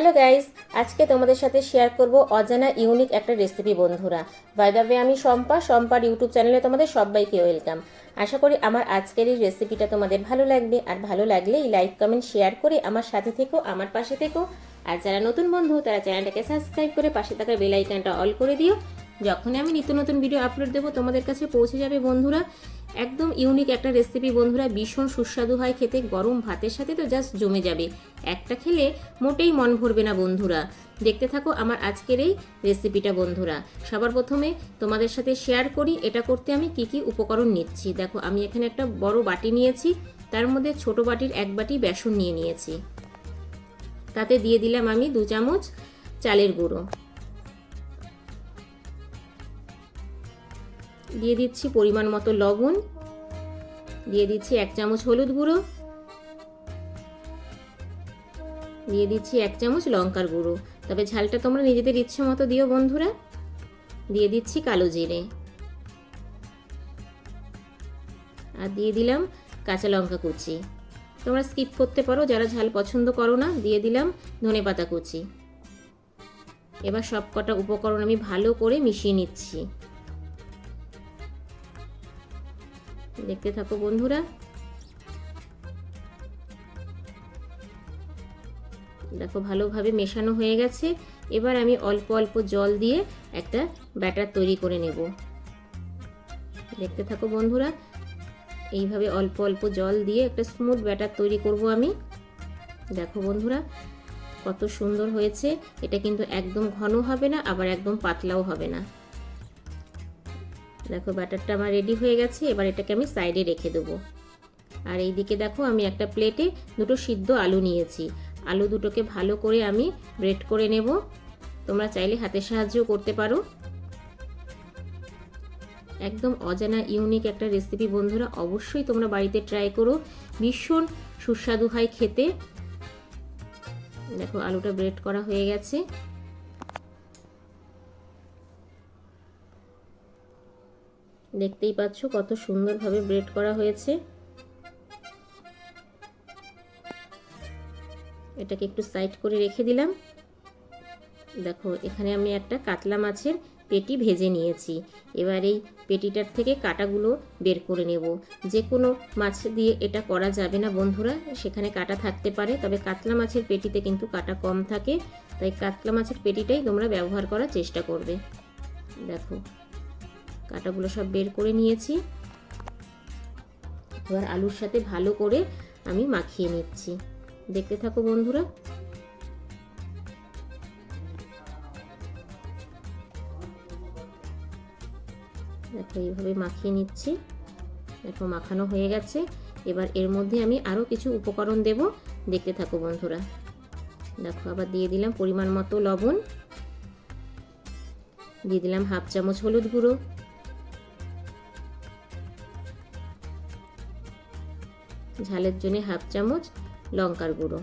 Hello guys আজকে তোমাদের সাথে শেয়ার করব অজানা ইউনিক একটা রেসিপি বন্ধুরা। বাই দ্য ওয়ে আমি শম্পা, শম্পার ইউটিউব চ্যানেলে তোমাদের সবাইকে ওয়েলকাম আশা করি আমার আজকের এই রেসিপিটা তোমাদের ভালো লাগবে। আর ভালো লাগলে এই লাইক কমেন্ট শেয়ার করে আমার সাথে থেকো, আমার পাশে থেকো। আর যারা নতুন বন্ধু, তারা চ্যানেলটাকে সাবস্ক্রাইব করে পাশে থাকা বেল আইকনটা অল করে দিও। যখনই আমি নিত্য নতুন ভিডিও আপলোড দেবো, তোমাদের কাছে পৌঁছে যাবে বন্ধুরা। একদম ইউনিক একটা রেসিপি বন্ধুরা, ভীষণ সুস্বাদু হয় খেতে, গরম ভাতের সাথে তো জাস্ট জমে যাবে। একটা খেলে মোটেই মন ভরবে না বন্ধুরা। দেখতে থাকো আমার আজকের এই রেসিপিটা বন্ধুরা। সবার প্রথমে তোমাদের সাথে শেয়ার করি, এটা করতে আমি কি কি উপকরণ নিচ্ছি। দেখো, আমি এখানে একটা বড় বাটি নিয়েছি, তার মধ্যে ছোট বাটির এক বাটি বেসন নিয়ে নিয়েছি। তাতে দিয়ে দিলাম আমি দু চামচ চালের গুঁড়ো। দিয়ে দিচ্ছি পরিমাণ মতো লবণ। দিয়ে দিচ্ছি এক চামচ হলুদ গুঁড়ো। দিয়ে দিচ্ছি এক চামচ লঙ্কার গুঁড়ো। তবে ঝালটা তোমরা নিজেদের ইচ্ছে মতো দিও বন্ধুরা। দিয়ে দিচ্ছি কালো জিরে। আর দিয়ে দিলাম কাঁচা লঙ্কা কুচি। তোমরা স্কিপ করতে পারো, যারা ঝাল পছন্দ করো না, দিয়ে দিলাম ধনে পাতা কুচি। এবার সব কটা উপকরণ আমি ভালো করে মিশিয়ে নিচ্ছি। দেখতে থাকো বন্ধুরা। দেখো ভালোভাবে মেশানো হয়ে গেছে। এবার আমি অল্প অল্প জল দিয়ে একটা ব্যাটার তৈরি করে নেব। দেখতে থাকো বন্ধুরা, এইভাবে অল্প অল্প জল দিয়ে একটা স্মুথ ব্যাটার তৈরি করব আমি। দেখো বন্ধুরা, কত সুন্দর হয়েছে। এটা কিন্তু একদম ঘন হবে না, আবার একদম পাতলাও হবে না। দেখো ব্যাটারটা আমার রেডি হয়ে গেছে, এবার এটাকে আমি সাইডে রেখে দেবো। আর এই দিকে দেখো, আমি একটা প্লেটে দুটো সিদ্ধ আলু নিয়েছি। আলু দুটোকে ভালো করে আমি ব্রেড করে নেব। তোমরা চাইলে হাতের সাহায্যও করতে পারো। একদম অজানা ইউনিক একটা রেসিপি বন্ধুরা, অবশ্যই তোমরা বাড়িতে ট্রাই করো। ভীষণ সুস্বাদু হয় খেতে। দেখো, আলুটা ব্রেড করা হয়ে গেছে। দেখতেই পাচ্ছ কত সুন্দরভাবে ব্রেড করা হয়েছে। এটাকে একটু সাইড করে রেখে দিলাম। দেখো, এখানে আমি একটা কাতলা মাছের পেটি ভেজে নিয়েছি। এবার এই পেটিটার থেকে কাটাগুলো বের করে নেব। যে কোনো মাছ দিয়ে এটা করা যাবে না বন্ধুরা, সেখানে কাটা থাকতে পারে, তবে কাতলা মাছের পেটিতে কিন্তু কাটা কম থাকে, তাই কাতলা মাছের পেটিটাই তোমরা ব্যবহার করার চেষ্টা করবে। দেখো কাটাগুলো সব বের করে নিয়েছি। এবার আলুর সাথে ভালো করে আমি মাখিয়ে নিচ্ছি। দেখতে থাকো বন্ধুরা। দেখো, এইভাবে মাখিয়ে নিচ্ছি। দেখো, মাখানো হয়ে গেছে। এবার এর মধ্যে আমি আরও কিছু উপকরণ দেব। দেখতে থাকো বন্ধুরা। দেখো, আবার দিয়ে দিলাম পরিমাণ মতো লবণ। দিয়ে দিলাম হাফ চামচ হলুদ গুঁড়ো। ঝালের জন্য হাফ চামচ লঙ্কার গুঁড়ো।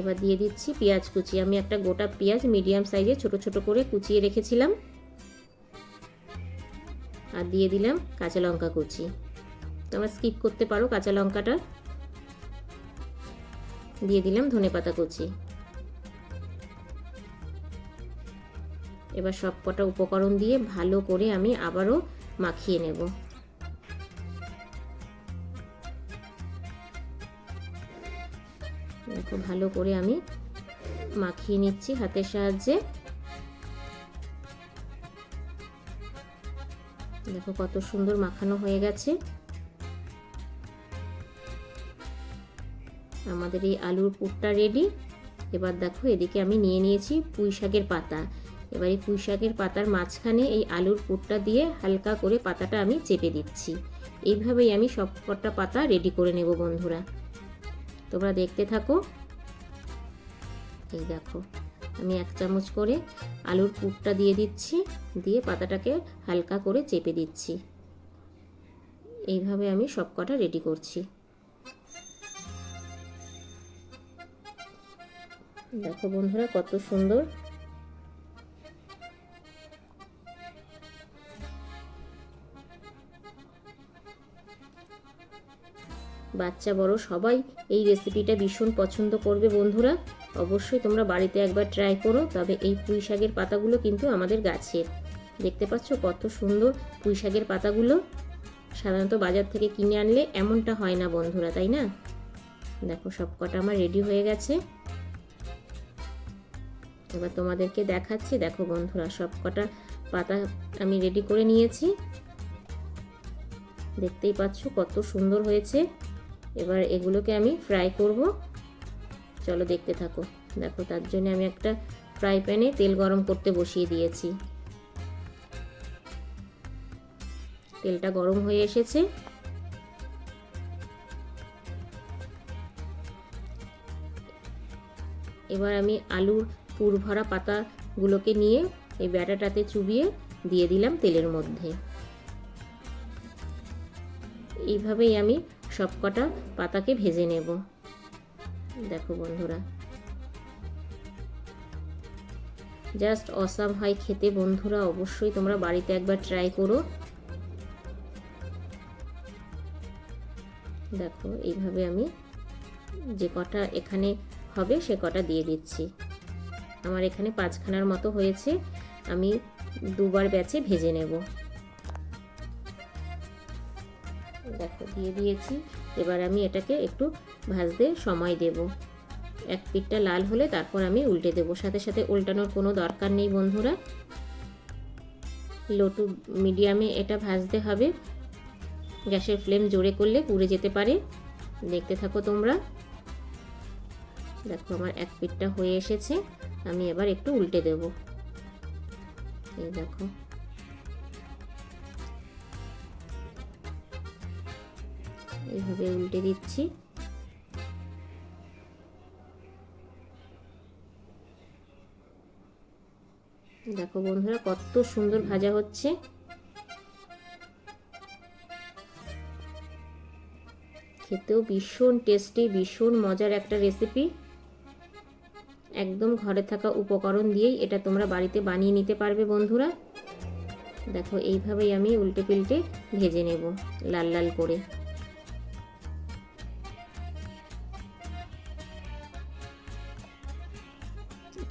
এবার দিয়ে দিচ্ছি পেঁয়াজ কুচি। আমি একটা গোটা পেঁয়াজ মিডিয়াম সাইজে ছোট ছোট করে কুচিয়ে রেখেছিলাম। আর দিয়ে দিলাম কাঁচা লঙ্কা কুচি। তোমরা স্কিপ করতে পারো কাঁচা লঙ্কাটা। দিয়ে দিলাম ধনে পাতা কুচি। এবার সব কটা উপকরণ দিয়ে ভালো করে আমি আবারও মাখিয়ে নেব। দেখো, ভালো করে আমি মাখিয়ে নিচ্ছি হাতের সাহায্যে। দেখো, কত সুন্দর মাখানো হয়ে গেছে। আমাদের এই আলুর পুরটা রেডি এবার দেখো, এদিকে আমি নিয়ে নিয়েছি পুঁই শাকের পাতা। এবার এই পুঁই শাকের পাতার মাঝখানে এই আলুর পুরটা দিয়ে হালকা করে পাতাটা আমি চেপে দিচ্ছি। এইভাবেই আমি সব কটা পাতা রেডি করে নেব বন্ধুরা। তোমরা দেখতে থাকো। এই দেখো, আমি এক চামচ করে আলুর পুরটা দিয়ে দিচ্ছি, দিয়ে পাতাটাকে হালকা করে চেপে দিচ্ছি। এইভাবে আমি সব কটা রেডি করছি। দেখো বন্ধুরা, কত সুন্দর বাচ্চা বড় সবাই এই রেসিপিটা ভীষণ পছন্দ করবে বন্ধুরা। অবশ্যই তোমরা বাড়িতে একবার ট্রাই করো, তবে এই পুঁই শাকের পাতাগুলো কিন্তু আমাদের গাছের। দেখতে পাচ্ছ কত সুন্দর পুঁই শাকের পাতাগুলো। সাধারণত বাজার থেকে কিনে আনলে এমনটা হয় না বন্ধুরা, তাই না? দেখো সব কটা আমার রেডি হয়ে গেছে। এবার তোমাদেরকে দেখাচ্ছি, দেখো বন্ধুরা সব কটা পাতা আমি রেডি করে নিয়েছি। দেখতেই পাচ্ছ কত সুন্দর হয়েছে। এবার এগুলোকে আমি ফ্রাই করব। চলো দেখতে থাকো। দেখো, তার জন্য আমি একটা ফ্রাই প্যানে তেল গরম করতে বসিয়ে দিয়েছি। তেলটা গরম হয়ে এসেছে। এবার আমি আলুর পুর ভরা পাতাগুলোকে নিয়ে এই ব্যাটাটাতে চুবিয়ে দিয়ে দিলাম তেলের মধ্যে। এইভাবেই আমি সবকটা পাতাকে ভেজে নেব। দেখো বন্ধুরা। জাস্ট অসাম হয় খেতে বন্ধুরা, অবশ্যই তোমরা বাড়িতে একবার ট্রাই করো। দেখো, এইভাবে আমি যে কটা এখানে হবে সে কটা দিয়ে দিচ্ছি। আমার এখানে পাঁচখানার মতো হয়েছে, আমি দুবার ব্যাচে ভেজে নেব। দেখো, দিয়ে দিয়েছি। এবার আমি এটাকে একটু ভাজতে সময় দেব। এক পিঠটা লাল হলে তারপর আমি উল্টে দেব। সাথে সাথে উল্টানোর কোনো দরকার নেই বন্ধুরা। লো টু মিডিয়ামে এটা ভাজতে হবে। গ্যাসের ফ্লেম জোরে করলে পুড়ে যেতে পারে। দেখতে থাকো তোমরা। দেখো, আমার এক পিঠটা হয়ে এসেছে। আমি এবার একটু উল্টে দেব। এই দেখো। এইভাবে উল্টে দিচ্ছি। দেখো বন্ধুরা, কত সুন্দর ভাজা হচ্ছে। খেতেও ভীষণ টেস্টি ভীষণ মজার একটা রেসিপি একদম ঘরে থাকা উপকরণ দিয়েই এটা তোমরা বাড়িতে বানিয়ে নিতে পারবে বন্ধুরা। দেখো, এইভাবেই আমি উল্টে পিল্টে ভেজে নেব লাল লাল করে।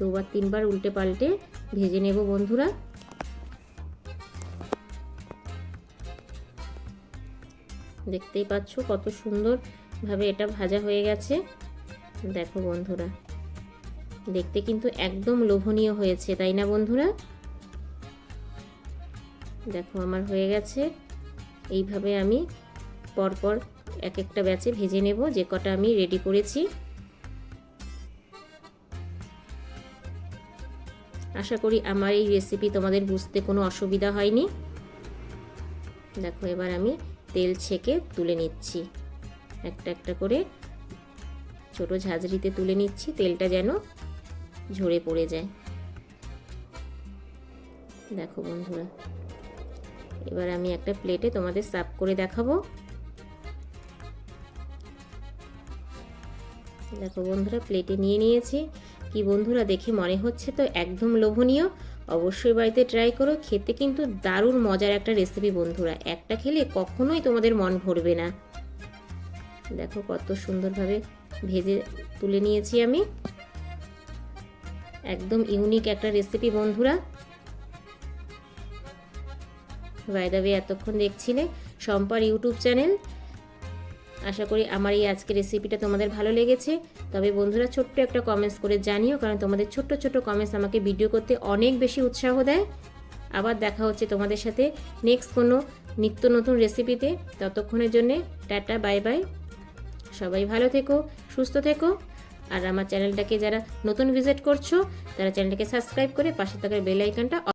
দুবার তিনবার উল্টে পাল্টে ভেজে নেব বন্ধুরা। দেখতেই পাচ্ছ কত সুন্দরভাবে এটা ভাজা হয়ে গেছে। দেখো বন্ধুরা, দেখতে কিন্তু একদম লোভনীয় হয়েছে, তাই না বন্ধুরা? দেখো আমার হয়ে গেছে। এইভাবে আমি পরপর এক একটা ব্যাচে ভেজে নেব, যে কটা আমি রেডি করেছি। আশা করি আমার এই রেসিপি তোমাদের বুঝতে কোনো অসুবিধা হয়নি। দেখো, এবার আমি তেল ছেঁকে তুলে নিচ্ছি। একটা একটা করে ছোট ঝাঁঝরিতে তুলে নিচ্ছি, তেলটা যেন ঝরে পড়ে যায়। দেখো বন্ধুরা, এবার আমি একটা প্লেটে তোমাদের সার্ভ করে দেখাবো। দেখো বন্ধুরা প্লেটে নিয়ে নিয়েছি। কি বন্ধুরা দেখে মনে হচ্ছে তো একদম লোভনীয়? অবশ্যই বাড়িতে ট্রাই করো, খেতে কিন্তু দারুণ মজার একটা রেসিপি বন্ধুরা। একটা খেলে কখনোই তোমাদের মন ভরবে না। দেখো কত সুন্দরভাবে ভেজে তুলে নিয়েছি আমি। একদম ইউনিক একটা রেসিপি বন্ধুরা। বাইদাবে এতক্ষণ দেখছিলে সম্পার ইউটিউব চ্যানেল। আশা করি আমার এই আজকের রেসিপিটা তোমাদের ভালো লেগেছে। তবে বন্ধুরা, ছোট্ট একটা কমেন্টস করে জানিও, কারণ তোমাদের ছোট্ট ছোট্ট কমেন্টস আমাকে ভিডিও করতে অনেক বেশি উৎসাহ দেয়। আবার দেখা হচ্ছে তোমাদের সাথে নেক্সট কোনো নিত্য নতুন রেসিপিতে ততক্ষণের জন্যে টাটা বাই বাই সবাই ভালো থেকো, সুস্থ থেকো। আর আমার চ্যানেলটাকে যারা নতুন ভিজিট করছ, তারা চ্যানেলটাকে সাবস্ক্রাইব করে পাশে থাকার বেল আইকনটা